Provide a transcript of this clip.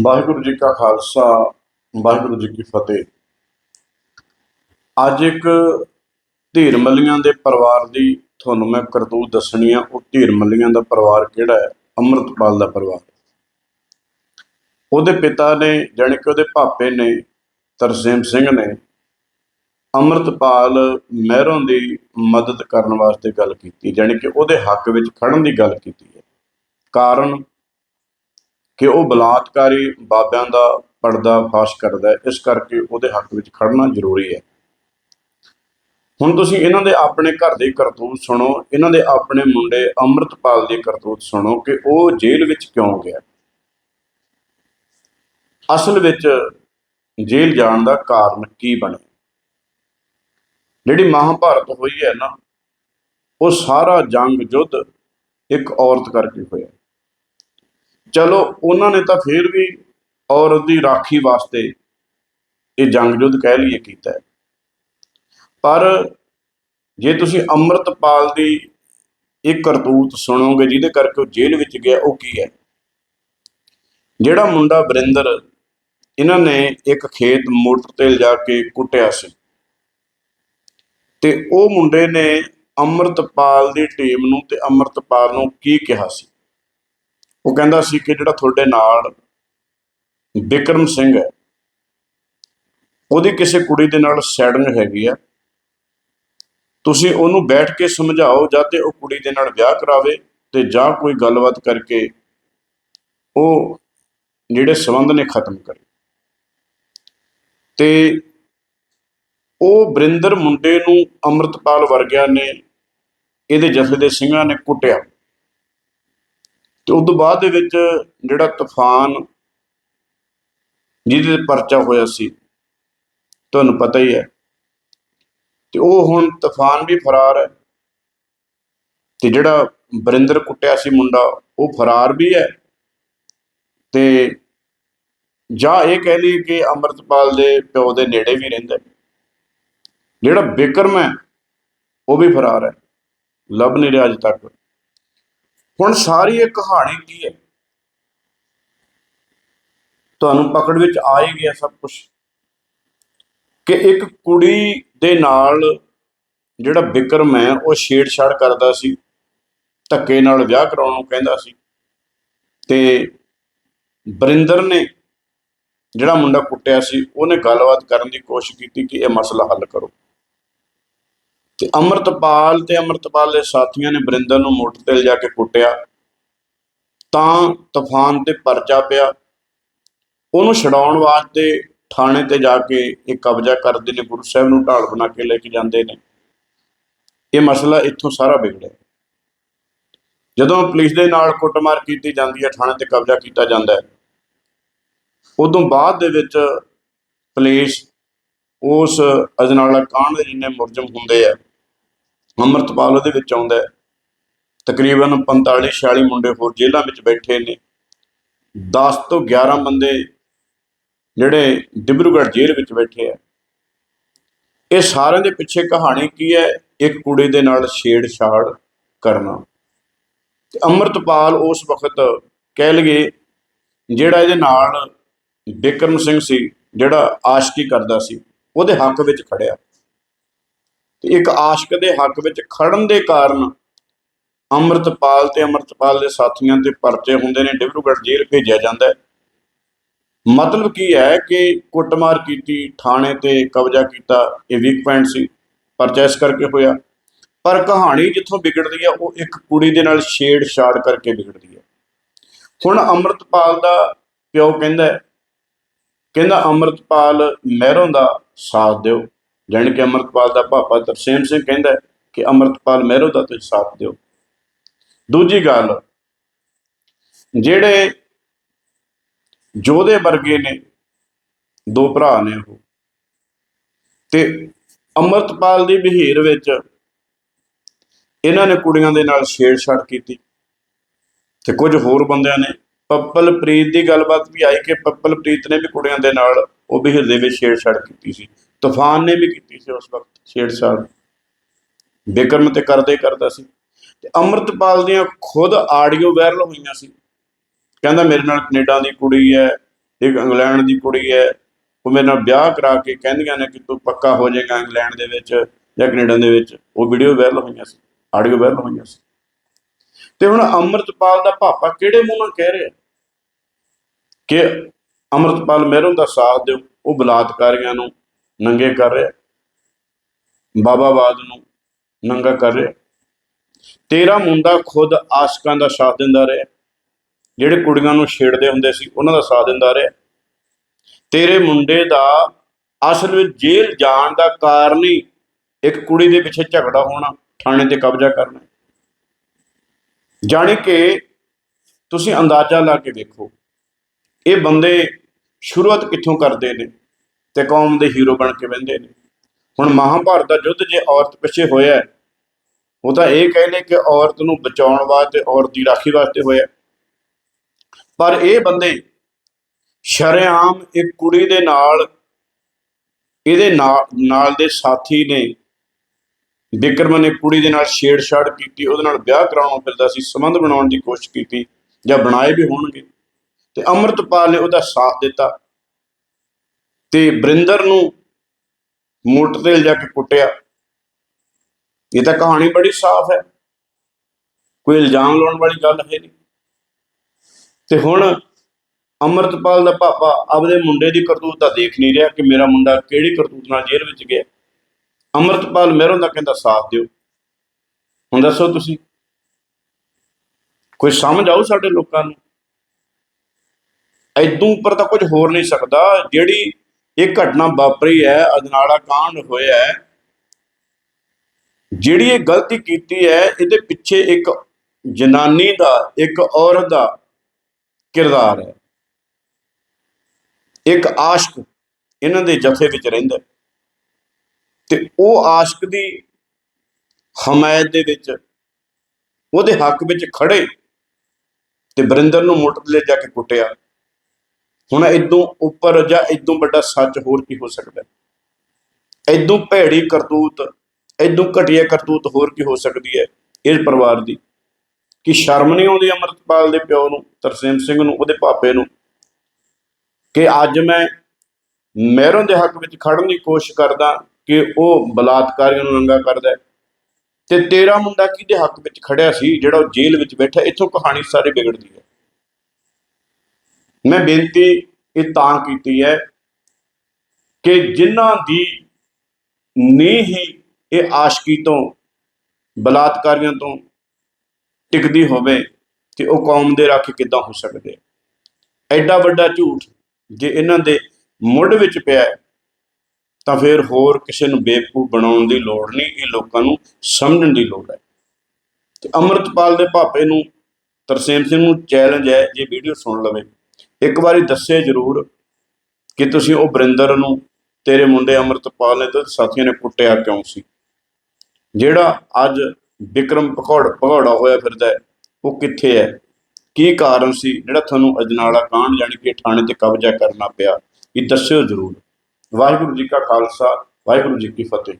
ਵਾਹਿਗੁਰੂ ਜੀ ਕਾ ਖਾਲਸਾ, ਵਾਹਿਗੁਰੂ ਜੀ ਕੀ ਫਤਿਹ। ਅੱਜ ਇੱਕ ਧੀਰ ਮੱਲੀਆਂ ਦੇ ਪਰਿਵਾਰ ਦੀ ਤੁਹਾਨੂੰ ਮੈਂ ਕਰਤੂਤ ਦੱਸਣੀ ਆ, ਉਹ ਧੀਰ ਮੱਲੀਆਂ ਦਾ ਪਰਿਵਾਰ ਕਿਹੜਾ ਹੈ? ਅੰਮ੍ਰਿਤਪਾਲ ਦਾ ਪਰਿਵਾਰ। ਉਹਦੇ ਪਿਤਾ ਨੇ, ਜਾਣੀ ਕਿ ਉਹਦੇ ਭਾਪੇ ਨੇ, ਤਰਸੇਮ ਸਿੰਘ ਨੇ ਅੰਮ੍ਰਿਤਪਾਲ ਮਹਿਰੋਂ ਦੀ ਮਦਦ ਕਰਨ ਵਾਸਤੇ ਗੱਲ ਕੀਤੀ, ਜਾਣੀ ਕਿ ਉਹਦੇ ਹੱਕ ਵਿੱਚ ਖੜਨ ਦੀ ਗੱਲ ਕੀਤੀ ਹੈ। ਕਾਰਨ ਕਿ ਉਹ ਬਲਾਤਕਾਰੀ ਬਾਬਿਆਂ ਦਾ ਪਰਦਾ ਫਾਸ਼ ਕਰਦਾ ਹੈ। ਇਸ ਕਰਕੇ ਉਹਦੇ ਹੱਕ ਵਿੱਚ ਖੜਨਾ ਜ਼ਰੂਰੀ ਹੈ। ਹੁਣ ਤੁਸੀਂ ਇਹਨਾਂ ਦੇ ਆਪਣੇ ਘਰ ਦੇ ਕਰਤੂਤ ਸੁਣੋ। ਇਹਨਾਂ ਦੇ ਆਪਣੇ ਮੁੰਡੇ ਅੰਮ੍ਰਿਤਪਾਲ ਦੀ ਕਰਤੂਤ ਸੁਣੋ ਕਿ ਉਹ ਜੇਲ੍ਹ ਵਿੱਚ ਕਿਉਂ ਗਿਆ? ਅਸਲ ਵਿੱਚ ਜੇਲ੍ਹ ਜਾਣ ਦਾ ਕਾਰਨ ਕੀ ਬਣਿਆ ਜਿਹੜੀ ਮਹਾਭਾਰਤ ਹੋਈ ਹੈ ਨਾ, ਉਹ ਸਾਰਾ ਜੰਗ ਯੁੱਧ ਇੱਕ ਔਰਤ ਕਰਕੇ ਹੋਇਆ। ਚਲੋ ਉਹਨਾਂ ਨੇ ਤਾਂ ਫਿਰ ਵੀ ਔਰਤ ਦੀ ਰਾਖੀ ਵਾਸਤੇ ਇਹ ਜੰਗ ਯੁੱਧ ਕਹਿ ਲਈਏ ਕੀਤਾ ਪਰ ਜੇ ਤੁਸੀਂ ਅੰਮ੍ਰਿਤਪਾਲ ਦੀ ਇੱਕ ਕਰਤੂਤ ਸੁਣੋਗੇ, ਜਿਹਦੇ ਕਰਕੇ ਉਹ ਜੇਲ੍ਹ ਵਿੱਚ ਗਿਆ, ਉਹ ਕੀ ਹੈ? ਜਿਹੜਾ ਮੁੰਡਾ ਵਰਿੰਦਰ, ਇਹਨਾਂ ਨੇ ਇੱਕ ਖੇਤ ਮੋਟਰ ਤੇ ਲਿਜਾ ਕੇ ਕੁੱਟਿਆ ਸੀ। ਤੇ ਉਹ ਮੁੰਡੇ ਨੇ ਅੰਮ੍ਰਿਤਪਾਲ ਦੀ ਟੀਮ ਨੂੰ ਤੇ ਅੰਮ੍ਰਿਤਪਾਲ ਨੂੰ ਕੀ ਕਿਹਾ ਸੀ? ਉਹ ਕਹਿੰਦਾ ਸੀ ਕਿ ਜਿਹੜਾ ਤੁਹਾਡੇ ਨਾਲ ਬਿਕਰਮ ਸਿੰਘ ਹੈ, ਉਹਦੀ ਕਿਸੇ ਕੁੜੀ ਦੇ ਨਾਲ ਸੈਡਿੰਗ ਹੈਗੀ ਆ। ਤੁਸੀਂ ਉਹਨੂੰ ਬੈਠ ਕੇ ਸਮਝਾਓ ਜਾਂ ਤੇ ਉਹ ਕੁੜੀ ਦੇ ਨਾਲ ਵਿਆਹ ਕਰਾਵੇ ਤੇ ਜਾਂ ਕੋਈ ਗੱਲਬਾਤ ਕਰਕੇ ਉਹ ਜਿਹੜੇ ਸਬੰਧ ਨੇ ਖਤਮ ਕਰੇ। ਤੇ ਉਹ ਬਰਿੰਦਰ ਮੁੰਡੇ ਨੂੰ ਅੰਮ੍ਰਿਤਪਾਲ ਵਰਗਿਆਂ ਨੇ, ਇਹਦੇ ਜਥੇ ਦੇ ਸਿੰਘਾਂ ਨੇ ਕੁੱਟਿਆ। ਤੇ ਉਸ ਤੋਂ ਬਾਅਦ ਦੇ ਵਿੱਚ ਜਿਹੜਾ ਤੂਫਾਨ ਜਿਹਦੇ ਤੇ ਪਰਚਾ ਹੋਇਆ ਸੀ, ਤੁਹਾਨੂੰ ਪਤਾ ਹੀ ਹੈ। ਤੇ ਉਹ ਹੁਣ ਤੂਫਾਨ ਵੀ ਫਰਾਰ ਹੈ। ਤੇ ਜਿਹੜਾ ਬਰਿੰਦਰ ਕੁੱਟਿਆ ਸੀ ਮੁੰਡਾ, ਉਹ ਫਰਾਰ ਵੀ ਹੈ। ਤੇ ਜਾਂ ਇਹ ਕਹਿ ਲਈ ਕਿ ਅੰਮ੍ਰਿਤਪਾਲ ਦੇ ਪਿਓ ਦੇ ਨੇੜੇ ਵੀ ਰਹਿੰਦਾ ਜਿਹੜਾ ਬਿਕਰਮ ਹੈ, ਉਹ ਵੀ ਫਰਾਰ ਹੈ। ਲੱਭ ਨਹੀਂ ਰਿਹਾ ਅਜੇ ਤੱਕ। ਹੁਣ ਸਾਰੀ ਇਹ ਕਹਾਣੀ ਕੀ ਹੈ? ਤੁਹਾਨੂੰ ਪਕੜ ਵਿੱਚ ਆ ਹੀ ਗਿਆ ਸਭ ਕੁਝ ਕਿ ਇੱਕ ਕੁੜੀ ਦੇ ਨਾਲ ਜਿਹੜਾ ਵਿਕਰਮ ਹੈ, ਉਹ ਛੇੜਛਾੜ ਕਰਦਾ ਸੀ, ਧੱਕੇ ਨਾਲ ਵਿਆਹ ਕਰਾਉਣ ਨੂੰ ਕਹਿੰਦਾ ਸੀ। ਤੇ ਬਰਿੰਦਰ ਨੇ ਜਿਹੜਾ ਮੁੰਡਾ ਕੁੱਟਿਆ ਸੀ, ਉਹਨੇ ਗੱਲਬਾਤ ਕਰਨ ਦੀ ਕੋਸ਼ਿਸ਼ ਕੀਤੀ ਕਿ ਇਹ ਮਸਲਾ ਹੱਲ ਕਰੋ। ਤੇ ਅੰਮ੍ਰਿਤਪਾਲ ਤੇ ਅੰਮ੍ਰਿਤਪਾਲ ਦੇ ਸਾਥੀਆਂ ਨੇ ਬਰਿੰਦਰ ਨੂੰ ਮੋਟਰ ਤੇ ਲਿਜਾ ਕੇ ਕੁੱਟਿਆ। ਤਾਂ ਤੂਫਾਨ ਤੇ ਪਰਚਾ ਪਿਆ। ਉਹਨੂੰ ਛਡਾਉਣ ਵਾਸਤੇ ਥਾਣੇ ਤੇ ਜਾ ਕੇ ਇਹ ਕਬਜ਼ਾ ਕਰਦੇ ਨੇ, ਗੁਰੂ ਸਾਹਿਬ ਨੂੰ ਢਾਲ ਬਣਾ ਕੇ ਲੈ ਕੇ ਜਾਂਦੇ ਨੇ। ਇਹ ਮਸਲਾ ਇੱਥੋਂ ਸਾਰਾ ਵਿਗੜਿਆ। ਜਦੋਂ ਪੁਲਿਸ ਦੇ ਨਾਲ ਕੁੱਟਮਾਰ ਕੀਤੀ ਜਾਂਦੀ ਹੈ, ਥਾਣੇ ਤੇ ਕਬਜ਼ਾ ਕੀਤਾ ਜਾਂਦਾ ਹੈ। ਉਦੋਂ ਬਾਅਦ ਦੇ ਵਿੱਚ ਪੁਲਿਸ ਉਸ ਅਜਨਾਲਾ ਕਾਂਡ ਦੇ ਜਿੰਨੇ ਮੁਲਜ਼ਮ ਹੁੰਦੇ ਆ ਅੰਮ੍ਰਿਤਪਾਲ ਉਹਦੇ ਵਿੱਚ ਆਉਂਦਾ ਹੈ। ਤਕਰੀਬਨ 45 46 ਮੁੰਡੇ ਹੋਰ ਜੇਲ੍ਹਾਂ ਵਿੱਚ ਬੈਠੇ ਨੇ। 10 ਤੋਂ 11 ਬੰਦੇ ਜਿਹੜੇ ਡਿਬਰੂਗੜ੍ਹ ਜੇਲ੍ਹ ਵਿੱਚ ਬੈਠੇ ਆ। ਇਹ ਸਾਰਿਆਂ ਦੇ ਪਿੱਛੇ ਕਹਾਣੀ ਕੀ ਹੈ? ਇੱਕ ਕੁੜੀ ਦੇ ਨਾਲ ਛੇੜਛਾੜ ਕਰਨਾ। ਤੇ ਅੰਮ੍ਰਿਤਪਾਲ ਉਸ ਵਕਤ ਕਹਿ ਲਈਏ ਜਿਹੜਾ ਇਹਦੇ ਨਾਲ ਬਿਕਰਮ ਸਿੰਘ ਸੀ, ਜਿਹੜਾ ਆਸ਼ਕੀ ਕਰਦਾ ਸੀ, ਉਹਦੇ ਹੱਕ ਵਿੱਚ ਖੜਿਆ। ਤੇ ਇੱਕ ਆਸ਼ਕ ਦੇ ਹੱਕ ਵਿੱਚ ਖੜਨ ਦੇ ਕਾਰਨ ਅੰਮ੍ਰਿਤਪਾਲ ਤੇ ਅੰਮ੍ਰਿਤਪਾਲ ਦੇ ਸਾਥੀਆਂ ਤੇ ਪਰਚੇ ਹੁੰਦੇ ਨੇ, ਡਿਬਰੂਗੜ੍ਹ ਜੇਲ੍ਹ ਭੇਜਿਆ ਜਾਂਦਾ ਹੈ। ਮਤਲਬ ਕੀ ਹੈ ਕਿ ਕੁੱਟਮਾਰ ਕੀਤੀ, ਥਾਣੇ ਤੇ ਕਬਜ਼ਾ ਕੀਤਾ, ਇਹ ਵੀਕ ਪੁਆਇੰਟ ਸੀ, ਪਰਚਾ ਇਸ ਕਰਕੇ ਹੋਇਆ। ਪਰ ਕਹਾਣੀ ਜਿੱਥੋਂ ਵਿਗੜਦੀ ਹੈ, ਉਹ ਇੱਕ ਕੁੜੀ ਦੇ ਨਾਲ ਛੇੜਛਾੜ ਕਰਕੇ ਵਿਗੜਦੀ ਹੈ। ਹੁਣ ਅੰਮ੍ਰਿਤਪਾਲ ਦਾ ਪਿਓ ਕਹਿੰਦਾ ਕਹਿੰਦਾ ਅੰਮ੍ਰਿਤਪਾਲ ਮਹਿਰੋਂ ਦਾ ਸਾਥ ਦਿਓ। ਜਾਣੀ ਕਿ ਅੰਮ੍ਰਿਤਪਾਲ ਦਾ ਪਾਪਾ ਤਰਸੇਮ ਸਿੰਘ ਕਹਿੰਦਾ ਕਿ ਅੰਮ੍ਰਿਤਪਾਲ ਮਹਿਰੋਂ ਦਾ ਤੁਸੀਂ ਸਾਥ ਦਿਓ। ਦੂਜੀ ਗੱਲ, ਜਿਹੜੇ ਜੋਧੇ ਵਰਗੇ ਨੇ, ਦੋ ਭਰਾ ਨੇ ਉਹ। ਤੇ ਅੰਮ੍ਰਿਤਪਾਲ ਦੀ ਬਹੀਰ ਵਿੱਚ ਇਹਨਾਂ ਨੇ ਕੁੜੀਆਂ ਦੇ ਨਾਲ ਛੇੜਛਾੜ ਕੀਤੀ। ਤੇ ਕੁਝ ਹੋਰ ਬੰਦਿਆਂ ਨੇ, ਪੱਪਲਪ੍ਰੀਤ ਦੀ ਗੱਲਬਾਤ ਵੀ ਆਈ ਕਿ ਪੱਪਲਪ੍ਰੀਤ ਨੇ ਵੀ ਕੁੜੀਆਂ ਦੇ ਨਾਲ ਉਹ ਬਹੀਰ ਦੇ ਵਿੱਚ ਛੇੜਛਾੜ ਕੀਤੀ ਸੀ। ਤੂਫਾਨ ਨੇ ਵੀ ਕੀਤੀ ਸੀ ਉਸ ਵਕਤ ਛੇੜਛਾੜ ਬਿਕਰਮ ਤੇ ਕਰਦੇ ਕਰਦਾ ਸੀ। ਤੇ ਅੰਮ੍ਰਿਤਪਾਲ ਦੀਆਂ ਖੁਦ ਆਡੀਓ ਵਾਇਰਲ ਹੋਈਆਂ ਸੀ। ਕਹਿੰਦਾ ਮੇਰੇ ਨਾਲ ਕੈਨੇਡਾ ਦੀ ਕੁੜੀ ਹੈ, ਇੱਕ ਇੰਗਲੈਂਡ ਦੀ ਕੁੜੀ ਹੈ। ਉਹ ਮੇਰੇ ਨਾਲ ਵਿਆਹ ਕਰਾ ਕੇ ਕਹਿੰਦੀਆਂ ਨੇ ਕਿ ਤੂੰ ਪੱਕਾ ਹੋ ਜਾਏਗਾ ਇੰਗਲੈਂਡ ਦੇ ਵਿੱਚ ਜਾਂ ਕੈਨੇਡਾ ਦੇ ਵਿੱਚ। ਉਹ ਵੀਡੀਓ ਵਾਇਰਲ ਹੋਈਆਂ ਸੀ ਆਡੀਓ ਵਾਇਰਲ ਹੋਈਆਂ ਸੀ। ਤੇ ਹੁਣ ਅੰਮ੍ਰਿਤਪਾਲ ਦਾ ਪਾਪਾ ਕਿਹੜੇ ਮੂੰਹ ਨਾਲ ਕਹਿ ਰਿਹਾ? ਕਿ ਅੰਮ੍ਰਿਤਪਾਲ ਮਹਿਰੋਂ ਦਾ ਸਾਥ ਦਿਓ, ਉਹ ਬਲਾਤਕਾਰੀਆਂ ਨੂੰ ਨੰਗੇ ਕਰ ਰਿਹਾ। ਬਾਬਾਵਾਦ ਨੂੰ ਨੰਗਾ ਕਰ ਰਿਹਾ। ਤੇਰਾ ਮੁੰਡਾ ਖੁਦ ਆਸ਼ਕਾਂ ਦਾ ਸਾਥ ਦਿੰਦਾ ਰਿਹਾ। ਜਿਹੜੇ ਕੁੜੀਆਂ ਨੂੰ ਛੇੜਦੇ ਹੁੰਦੇ ਸੀ, ਉਹਨਾਂ ਦਾ ਸਾਥ ਦਿੰਦਾ ਰਿਹਾ। ਤੇਰੇ ਮੁੰਡੇ ਦਾ ਅਸਲ ਵਿੱਚ ਜੇਲ੍ਹ ਜਾਣ ਦਾ ਕਾਰਨ ਹੀ ਇੱਕ ਕੁੜੀ ਦੇ ਪਿੱਛੇ ਝਗੜਾ ਹੋਣਾ, ਥਾਣੇ ਤੇ ਕਬਜ਼ਾ ਕਰਨਾ। ਜਾਣੀ ਕਿ ਤੁਸੀਂ ਅੰਦਾਜ਼ਾ ਲਾ ਕੇ ਦੇਖੋ ਇਹ ਬੰਦੇ ਸ਼ੁਰੂਆਤ ਕਿੱਥੋਂ ਕਰਦੇ ਨੇ? ਤੇ ਕੌਮ ਦੇ ਹੀਰੋ ਬਣ ਕੇ ਵੰਦੇ ਨੇ। ਹੁਣ ਮਹਾਭਾਰਤ ਦਾ ਯੁੱਧ ਜੇ ਔਰਤ ਪਿੱਛੇ ਹੋਇਆ ਉਹ ਤਾਂ ਇਹ ਕਹਿੰਦੇ ਕਿ ਔਰਤ ਨੂੰ ਬਚਾਉਣ ਵਾਸਤੇ, ਔਰਤ ਦੀ ਰਾਖੀ ਵਾਸਤੇ ਹੋਇਆ ਪਰ ਇਹ ਬੰਦੇ ਸ਼ਰੇਆਮ ਇੱਕ ਕੁੜੀ ਦੇ ਨਾਲ, ਇਹਦੇ ਨਾਲ ਨਾਲ ਦੇ ਸਾਥੀ ਨੇ, ਵਿਕਰਮ ਨੇ ਕੁੜੀ ਦੇ ਨਾਲ ਛੇੜਛਾੜ ਕੀਤੀ, ਉਹਦੇ ਨਾਲ ਵਿਆਹ ਕਰਾਉਣ ਨੂੰ ਫਿਰਦਾ ਸੀ, ਸੰਬੰਧ ਬਣਾਉਣ ਦੀ ਕੋਸ਼ਿਸ਼ ਕੀਤੀ ਜਾਂ ਬਣਾਏ ਵੀ ਹੋਣਗੇ। ਤੇ ਅੰਮ੍ਰਿਤਪਾਲ ਨੇ ਉਹਦਾ ਸਾਥ ਦਿੱਤਾ। ਤੇ ਬਰਿੰਦਰ ਨੂੰ ਮੋਟਰ ਤੇ ਲਿਜਾ ਕੇ ਕੁੱਟਿਆ। ਇਹ ਤਾਂ ਕਹਾਣੀ ਬੜੀ ਸਾਫ਼ ਹੈ। ਕੋਈ ਇਲਜ਼ਾਮ ਲਾਉਣ ਵਾਲੀ ਗੱਲ ਹੈ ਨਹੀਂ। ਤੇ ਹੁਣ ਅੰਮ੍ਰਿਤਪਾਲ ਦਾ ਪਾਪਾ ਆਪਦੇ ਮੁੰਡੇ ਦੀ ਕਰਤੂਤ ਤਾਂ ਦੇਖ ਨਹੀਂ ਰਿਹਾ ਕਿ ਮੇਰਾ ਮੁੰਡਾ ਕਿਹੜੀ ਕਰਤੂਤ ਨਾਲ ਜੇਲ੍ਹ ਵਿੱਚ ਗਿਆ। ਅੰਮ੍ਰਿਤਪਾਲ ਮਹਿਰੋਂ ਦਾ ਕਹਿੰਦਾ ਸਾਥ ਦਿਓ। ਹੁਣ ਦੱਸੋ ਤੁਸੀਂ, ਕੋਈ ਸਮਝ ਆਊ ਸਾਡੇ ਲੋਕਾਂ ਨੂੰ? ਐਦੋਂ ਉੱਪਰ ਤਾਂ ਕੁਝ ਹੋਰ ਨਹੀਂ ਸਕਦਾ। ਜਿਹੜੀ ਇਹ ਘਟਨਾ ਵਾਪਰੀ ਹੈ, ਅਜਨਾਲਾ ਕਾਂਡ ਹੋਇਆ ਹੈ। ਜਿਹੜੀ ਇਹ ਗਲਤੀ ਕੀਤੀ ਹੈ, ਇਹਦੇ ਪਿੱਛੇ ਇੱਕ ਜਨਾਨੀ ਦਾ, ਇੱਕ ਔਰਤ ਦਾ ਕਿਰਦਾਰ ਹੈ। ਇੱਕ ਆਸ਼ਕ ਇਹਨਾਂ ਦੇ ਜਥੇ ਵਿੱਚ ਰਹਿੰਦਾ ਤੇ ਉਹ ਆਸ਼ਕ ਦੀ ਹਮਾਇਤ ਦੇ ਵਿੱਚ ਉਹਦੇ ਹੱਕ ਵਿੱਚ ਖੜੇ ਤੇ ਬਰਿੰਦਰ ਨੂੰ ਮੋਟਰ ਲੈ ਜਾ ਕੇ ਕੁੱਟਿਆ। ਹੁਣ ਇਦੋਂ ਉੱਪਰ ਜਾਂ ਇਦੋਂ ਵੱਡਾ ਸੱਚ ਹੋਰ ਕੀ ਹੋ ਸਕਦਾ ਹੈ? ਇਦੋਂ ਭੈੜੀ ਕਰਤੂਤ ਇਦੋਂ ਘਟੀਆ ਕਰਤੂਤ ਹੋਰ ਕੀ ਹੋ ਸਕਦੀ ਹੈ ਇਸ ਪਰਿਵਾਰ ਦੀ? ਕਿ ਸ਼ਰਮ ਨਹੀਂ ਆਉਂਦੀ ਅਮਰਤਪਾਲ ਦੇ ਪਿਓ ਨੂੰ, ਤਰਸੇਮ ਸਿੰਘ ਨੂੰ, ਉਹਦੇ ਭਾਪੇ ਨੂੰ? ਕਿ ਅੱਜ ਮੈਂ ਮਹਿਰੋਂ ਦੇ ਹੱਕ ਵਿੱਚ ਖੜਨ ਦੀ ਕੋਸ਼ਿਸ਼ ਕਰਦਾ ਕਿ ਉਹ ਬਲਾਤਕਾਰੀਆਂ ਨੂੰ ਨੰਗਾ ਕਰਦਾ ਤੇ ਤੇਰਾ ਮੁੰਡਾ ਕਿਹਦੇ ਹੱਕ ਵਿੱਚ ਖੜਿਆ ਸੀ ਜਿਹੜਾ ਉਹ ਜੇਲ੍ਹ ਵਿੱਚ ਬੈਠਾ ਇੱਥੋਂ ਕਹਾਣੀ ਸਾਰੀ ਵਿਗੜਦੀ ਹੈ। ਮੈਂ ਬੇਨਤੀ ਇਹ ਤਾਂ ਕੀਤੀ ਹੈ ਕਿ ਜਿਨ੍ਹਾਂ ਦੀ ਨੀਂਹ ਹੀ ਇਹ ਆਸ਼ਕੀ ਤੋਂ, ਬਲਾਤਕਾਰੀਆਂ ਤੋਂ ਟਿਕਦੀ ਹੋਵੇ ਤੇ ਉਹ ਕੌਮ ਦੇ ਰਾਖੇ ਕਿੱਦਾਂ ਹੋ ਸਕਦੇ। ਐਡਾ ਵੱਡਾ ਝੂਠ ਜੇ ਇਹਨਾਂ ਦੇ ਮੁੱਢ ਵਿੱਚ ਪਿਆ ਤਾਂ ਫਿਰ ਹੋਰ ਕਿਸੇ ਨੂੰ ਬੇਵਕੂਫ ਬਣਾਉਣ ਦੀ ਲੋੜ ਨਹੀਂ, ਇਹ ਲੋਕਾਂ ਨੂੰ ਸਮਝਣ ਦੀ ਲੋੜ ਹੈ। ਤੇ ਅਮਰਤਪਾਲ ਦੇ ਭਾਪੇ ਨੂੰ ਤਰਸੇਮ ਸਿੰਘ ਨੂੰ ਚੈਲੰਜ ਹੈ, ਜੇ ਵੀਡੀਓ ਸੁਣ ਲਵੇ। ਇੱਕ ਵਾਰੀ ਦੱਸੇ ਜ਼ਰੂਰ ਕਿ ਤੁਸੀਂ ਉਹ ਬਰਿੰਦਰ ਨੂੰ ਤੇਰੇ ਮੁੰਡੇ ਅਮਰਤਪਾਲ ਨੇ ਤੇ ਸਾਥੀਆਂ ਨੇ ਕੁੱਟਿਆ ਕਿਉਂ ਸੀ? ਜਿਹੜਾ ਅੱਜ ਵਿਕਰਮ ਭਗੌੜ ਭਗੌੜਾ ਹੋਇਆ ਫਿਰਦਾ ਉਹ ਕਿੱਥੇ ਹੈ? ਕੀ ਕਾਰਨ ਸੀ? ਜਿਹੜਾ ਤੁਹਾਨੂੰ ਅਜਨਾਲਾ ਕਾਂਡ ਜਾਣੀ ਕਿ ਥਾਣੇ ਤੇ ਕਬਜ਼ਾ ਕਰਨਾ ਪਿਆ, ਇਹ ਦੱਸਿਓ ਜ਼ਰੂਰ। ਵਾਹਿਗੁਰੂ ਜੀ ਕਾ ਖਾਲਸਾ, ਵਾਹਿਗੁਰੂ ਜੀ ਕੀ ਫਤਿਹ।